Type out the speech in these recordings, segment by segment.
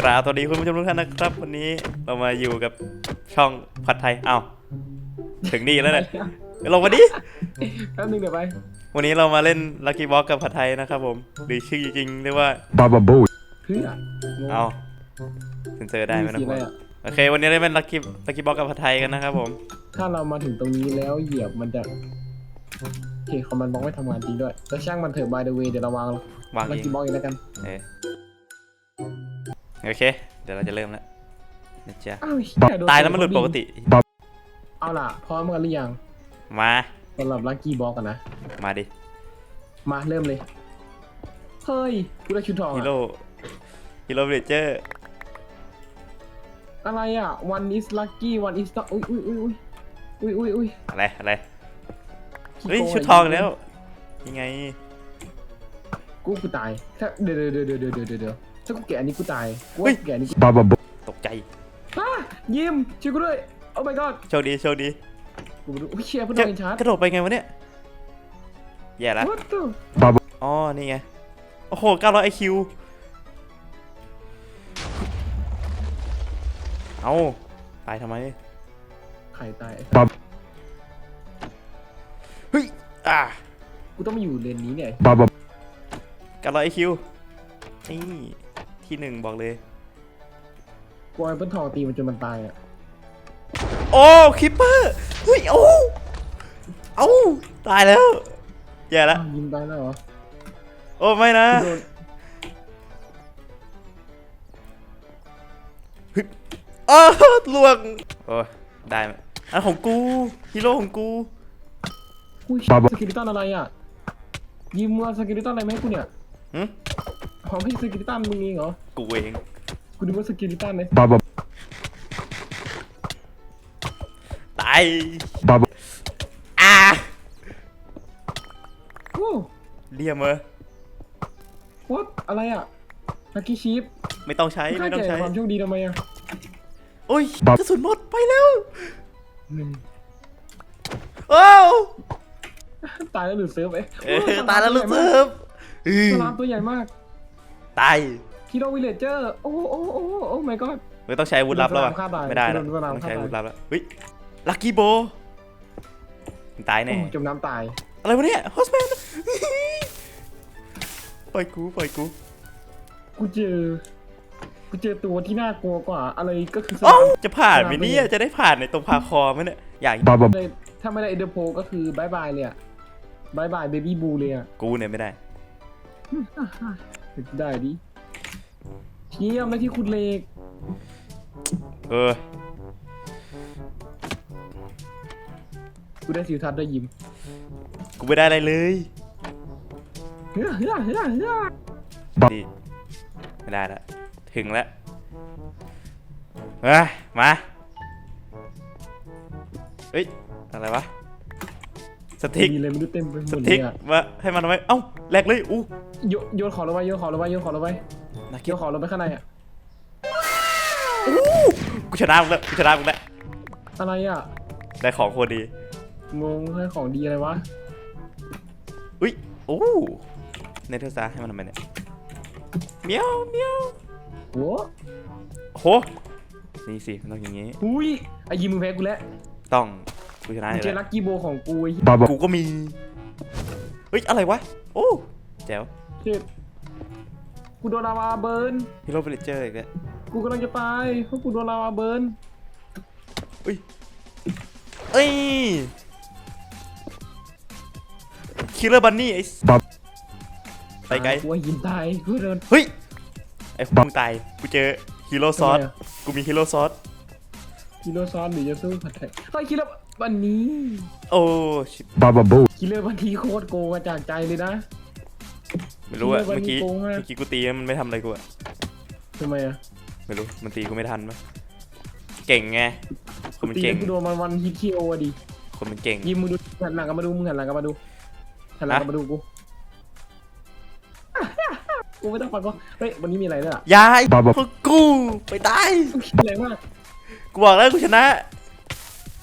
กราบสวัสดีคุณผู้ชมทุกท่านนะครับ วันนี้เรามาอยู่กับช่องผัดไทยอ้าวถึงนี่แล้วเนี่ยลงมาดิแป๊บนึงเดี๋ยวไป วันนี้เรามาเล่นลักกี้บ็อกกับผัดไทยนะครับผมหรือชื่อจริงๆเรียกว่า Baba Boo. เพื่อเอาเซนเซอร์ได้ไหมนะสีอะไรอะโอเค วันนี้ได้เป็นลักกี้ลักกี้บ็อกกับผัดไทยกันนะครับผม ถ้าเรามาถึงตรงนี้แล้วเหยียบมันจะโอเคคอมมันบล็อกไม่ทำงานจริงด้วยแล้วช่างมันเถอะ by the way เดี๋ยวเราวางวางลัเอกงกี้บล็อกเองแล้วกันเออ โอเค เดี๋ยวเราจะเริ่มแล้วนะจ๊ะอ้าวเหี้โดตายแล้วมันหลุดปกติ เอาล่ะพร้อมกันหรือยังมา สำหรับลักกี้บล็อกกันนะ มาดิมาเริ่มเลย เฮ้ยกูได้ชุดทองฮีอะโร่ฮีโร่เบรเจอร์อะไรอะ one is lucky one is not อุ้ยอุ้ยอุ้ยอุ้ยอุ้ยอุ้ยอุ้ยอะไรอะไรขี้เฮ้ยโกชุดทองแล้วยังไง กูกูตายถ้าเดี๋ยวเดี๋ยวเดี๋ยวเดี๋ยวเดี๋ยวเดี๋ยวเดี๋ยว ถ้ากูแกะอันนี้กูตายกูเฮ้ว่ายแกะอันนี้กู Baba Boo. ตกใจอะยิ้มช่วยกูด้วย โอ้ my god โชคดีโชคดีกูดูโอ้ยเชียร์เพื่อนจะโดนชาร์จกระโดดไปไงวะเนี่ยแย่ละ What the Baba อ๋อ นี่ไง โอ้โห900 IQ เอาตายทำไมไข่ตายไอ้ Baba เฮ้ย อ่ากูต้องมาอยู่เลนนี้เนี่ย Baba 900 IQ นี่ ที่หนึ่งบอกเลยกูเอาไอ้เปิ้ลทองตีมันจนมันตายอะโอ้คิปเปอร์เฮ้ยโอ้เอ้าตายแล้วแย่ละอ้าวยิงตายแล้วเหรอโอ้ไม่นะกูโดนอ้าวลวงโอ้ยได้ไหมอันของกูฮีโร่ของกูอุ้ย Baba สกิลิตันอะไรอะยิมมึงเอาสกิลิตันอะไรมาให้กูเนี่ยหึ หอมให้สกิลิตันมึงเองเหรอ กูเองกูดูว่าสกิลิตันเลย Baba ตาย Baba อ่าโอ้เรียมเออ what อะไรอะลักกี้ชีฟไม่ต้องใช้ค่าไม่ต้องแก่ใช้ความโชคดีทำไมอะโอ้ยบับกระสุนหมดไปแล้วหนึ่งโอ้วตายแล้วหลุดเซิร์ฟเอ้ยเออตายแล้วลูกเซิร์ฟอือสลามตัวใหญ่มาก ตายฮีโร่วิลเลจเจอร์ โอ้โอ้โอ้โอ้ my god ไม่ต้องใช้อาวุธลับแล้วอะโดนสนามฆ่าตายไม่ได้แล้วโดนสนามต้องใช้ฆ่าตายอาวุธลับแล้วเฮ้ยลักกี้โบตายแน่โอ้จมน้ำตาย อะไรวะเนี่ยฮอสแมนปล่อยกูปล่อยกูกูเจอกูเจอตัวที่น่ากลัวกว่าอะไรก็คือสเอ้าลามจะผ่านไหมเนี่ยจะได้ผ่านในตรงพาคอไหมเนี่ยอยาก Baba เลยถ้าไม่ได้เอเดอร์โพก็คือบายบายเลยอะบายบายเบบี้บูเลยอะกูเนี่ยไม่ได้ ได้ดิเยี่ยมได้ที่คุณเลกเออ กูได้สิวทัศน์ได้ยิ้มกูไม่ได้อะไรเลยเฮ้ยเฮ้ยเฮ้ยเฮ้ยดีไม่ได้ละถึงแล้วเอ้ยมา เฮ้ย อะไรวะ สติ๊กมีอะไรไม่รู้เต็มไปหมสดเลติ๊กยอะมาให้มันทำไมเอ้าแหลกเลยอู้โยโยนของเราไว้โยนของเราไว้โยนของเราไว้นักโยเกี่ยวนของเราไปข้างในอะกูชนะมึงแล้วกูชนะมึงแล้วอะไรอะได้ของโคตรดีงงให้ของดีอะไรวะอุ้ยโอ้เนเธอร์ซาให้มันทำไมเนี่ยเมียวเมียวโว้โหนี่สิมันต้องอย่างงี้หุยไอ้ยิ้มมึงแพ้กูแล้วต้อง กูชนะอมึงยู่เจอแล้ลัวกกี้โบของกูไอ้ Baba กูก็มี เฮ้ย อะไรวะ โอ้แจ๋วเจ็บกูโดนลาวาเบิร์น ฮีโร่เบลเจอร์อีกแล้วกูกำลังจะตายเพราะกูโดนลาวาเบิร์นเอ้ยคิลเลอร์บันนี่ไอ้ Baba ไปไกล กูว่ายินตายกูโดน เฮ้ย ไอ้พวกมึงตาย กูเจอฮีโร่ซอส ทำไมอะ กูมีฮีโร่ซอสคิลเลอร์ซ้อนหรือจะสู้ผัดไทยเฮ้ยคิลเลอร์ วันนี้โอ้ชิบ Baba Boo. คิลเลอร์วันนี้โคตรโกงมาจากใจเลยนะ ไม่รู้อะฮีโร่บันเมื่อกี้นี่โกงมากเมื่อกี้กูตีมันไม่ทำอะไรกูอะทำไมอะไม่รู้ มันตีกูไม่ทันปะเก่งไง คนมันตีเก่งแล้วกูโดนมันวันฮิตคิโออะดิคนมันเก่ง ยิมมึงดูหันหลังกลับมาดูมึงหันหลังกลับมาดูหันหลังกลับมาดูกูกูไม่ต้องฟังก็เฮ้ยวันนี้มีอะไรด้วยอะยายบ้าบอพวกกู ไปได้แรงมากกูบอกแล้วกูชนะ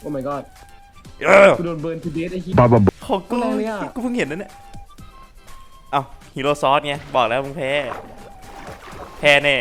โอ้ my god เออกูโดนเบิร์นทูเดสไอ้ฮิต Baba Boo. ของกูแรงเลยอะกูเพิ่งเห็นนั่นเนี่ยเอ้าฮีโร่ซอสไงบอกแล้วมึงแพ้แพ้แน่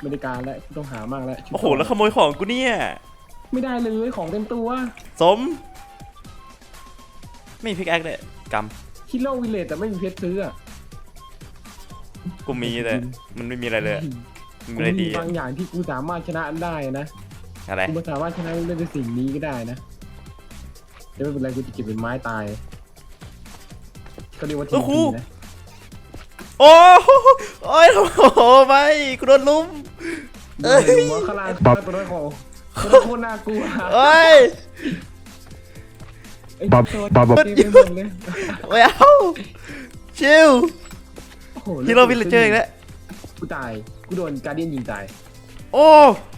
ไม่ได้การแล้วกูต้องหามากแล้วชุดโอ้โหแล้วขโมยของกูเนี่ยไม่ได้เลยของเต็มตัวสม ไม่มีพิกแอคเลยกคิโลวิเลตแต่ไม่มีเพชรซื้ออะำกูมีแต่มันไม่มีอะไรเลยอะมันมีอะไรดีกูมีอะบางอย่างที่กูสามารถชนะได้นะอะไร กูไม่สามารถชนะด้วยสิ่งนี้ก็ได้นะ เดี๋ยวไม่เป็นไรกูจะเก็บเป็นไม้ตาย ก็เรียกว่าทีโอ้โหทีนะโอ้โหโอ้ยโอ้โหไม่กูโดนลุม เอ้ยดูว่าข้างล่างตัวนั้นของตัวนั้นโคตรน่ากลัวเอ้ย ไอ้ตัวเต็มไปหมดเลยไม่เอาชิลโอ้โหฮีโร่วิลเลจเจอร์อีกแล้วกูตายกูโดนการเดียนยิงตาย โอ้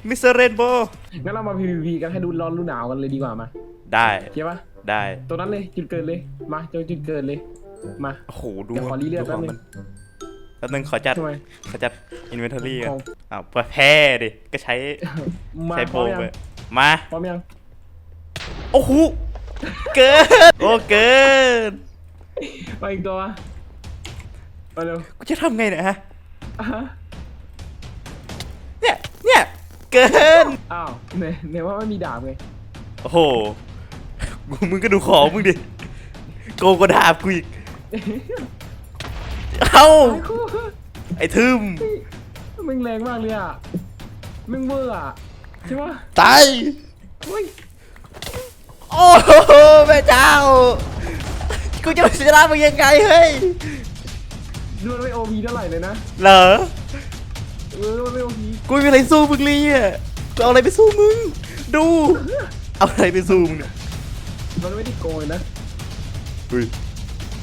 มิสเตอร์เรนโบว์งั้นเรามา PVP กันให้ดูร้อนรู้หนาวกันเลยดีกว่ามาได้เทียบปะ ได้ตัวนั้นเลยจุดเกิดเลย มาเจอจุดเกิดเลย มาโอ้โหดูเดี๋ยวขอรีเลือดขงแป๊บนึงมันแป๊บนึงขอจัดทำไม ขอจัดอินเวนทอรี่ของอ้าวแพ้ดิก็ใช้มาใช้พโบร้อมว์ยังไปมา พร้อมยังโอ้โหเกินโอ้เกินไปอีกตัวมาเร็วกูจะทำไงเนี่ยฮะอะฮะเนี่ยเนี่ยเกินอ้าวเนี่ยเนี่ยว่าไม่มีดาบไงโอ้โห มึงก็ดูของมึงดิโกงกว่าดาบกูอีกเอ้าไอ้คู่ไอ้ทึมมึงแรงมากเลยอะมึงเวอร์อะใช่ปะตายเฮ้ยโอ้โหแม่เจ้ากูจะชนะมึงยังไงเฮ้ยดูมันไม่โอพีเท่าไหร่เลยนะเหรอเออดูมันไม่โอพีกูไม่มีอะไรสู้มึงเลยอะกูเอาอะไรไปสู้มึง ดู เอาอะไรไปสู้มึงเนี่ย มันไม่ได้โกยนะเฮ้ย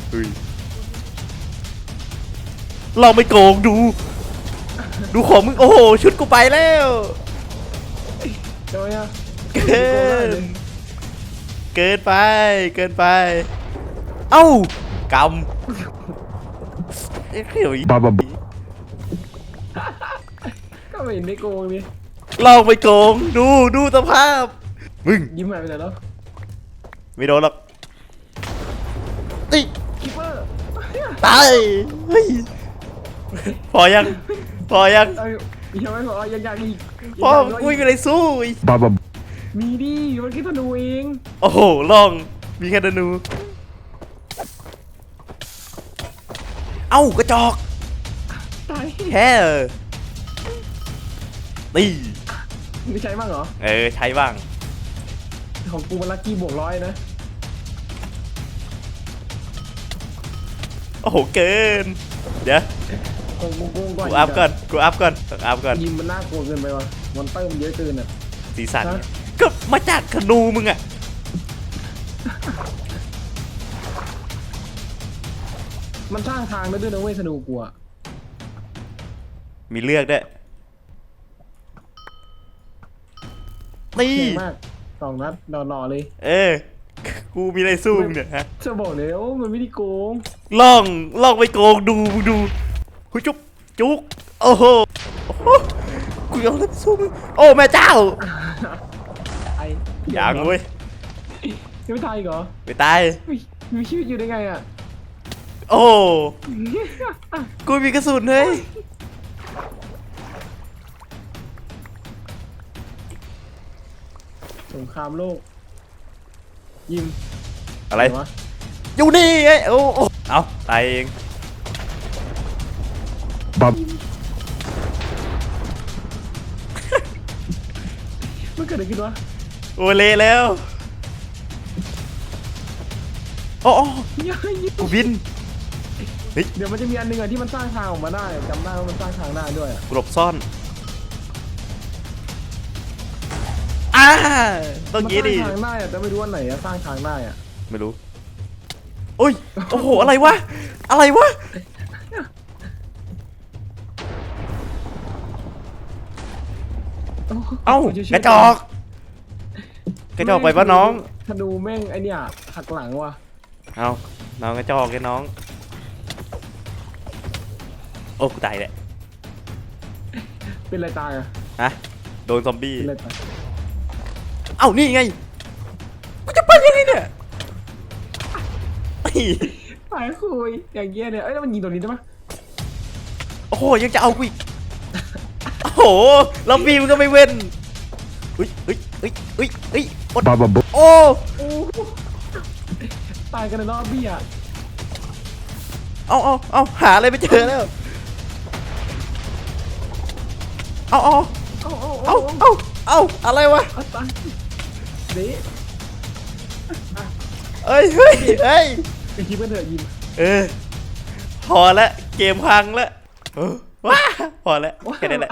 เฮ้ยลองไปโกงดู ดูของมึงโอ้โหชุดกูไปแล้วใช่ไหมอะเกินเกินไปเกินไป เอ้ากำเอ๊ะเดี๋ยวอีกก็ไม่เห็นได้โกงนี่ลองไปโกงดูดูสภาพมึงยิ้มหายไปไหนแล้ว ไม่โดนหรอกนี่คิปเปอร์ตายเฮ้ยพอยัง พอยัง เอ้ยยังไม่พอยังอยากอีกพอยังอยากกูไม่มีอะไรสู้อีกมีดิมันแค่ธนูเองโอ้โหลอง มีแค่ธนู เอ้ากระจอก ตายแค่นี่ ไม่ใช่บ้างเหรอ เออ ใช้บ้าง ของกูมันลัคกี้บวกร้อยนะ โอ้โหเกิน เดี๋ยวของกูโกงกว่ากูอัพก่อนกูอัพก่อนต้องอัพก่อนยิมมันน่ากลัวเกินไปว่ะมอนเตอร์มันเยอะเกินอะ สีสันฮะ ก็มาจากธนูมึงอะมันสร้างทางได้ด้วยนะเว้ยธนูกูอะมีเลือกด้วยนี่เก่งมากสองนัดนอนๆเลย เออ กูมีอะไรสู้มึงเนี่ยฮะจะบอกแล้วมันไม่ได้โกงลองลองไปโกงดูมึงดูหุยจุ๊บจุกโอ้โหโอ้โหกูยอมแล้วสู้มึงโอ้แม่เจ้าไอ้อย่างเว้ยยังไม่ตายอีกเหรอไปตายเฮ้ยมีชีวิตอยู่ได้ไงอะโอ้กูมีกระสุนเฮ้ยสงครามโลก ยิมอะไร หนวะอยู่นี่ไงโอ้โอ้เอาตายเองมันเกิดอะไรขึ้นวะโอ้เละแล้วโอ้โอ้เฮ้ยกูบินเดี๋ยวมันจะมีอันหนึงอะที่มันสร้างทางออกมาได้จำได้ว่ามันสร้างทางได้ด้วยอะกูหลบซ่อน ต้องมันงี้สร้าดิงทางได้อะแต่ไม่รู้ว่าไหนอะสร้างทางได้อะไม่รู้โอ้ย โอ้โห อะไรวะ อะไรวะ เอ้าช่วยๆกระจอก กระจอกไปปะน้อง ธนูแม่งไอเนี่ยหักหลังว่ะเอาน้องกระจอกเลยน้อง โอ้กูตายแหละเป็นไรตายอะฮะ โดนซอมบี้ เป็นไรตายเอ้านี่ไงกูจะไปยังไงเนี่ยไอ้ตายคุยอย่างเงี้ยเนี่ยเอ้ยแล้วมันยิงตรงนี้ได้ปะโอ้โหยังจะเอากูอีกโอ้โหล็อบบี้มันก็ไม่เว้นอุ้ยอุ้ยอุ้ยอุ้ยอุ้ยอด Baba Bo- โอ้โอ้ตายกันในรอบบี้อะเอาเอาเอาหาอะไรไม่เจอแล้วเอาเอาเอาเอาเอาเอาเอาเอาอะไรวะ เอาตายเด้เอ้ยเฮ้ยเฮ้ยไปคิดว่าเถอะยิมเออพอละเกมพังละเออว้าพอละแค่นี้แหละ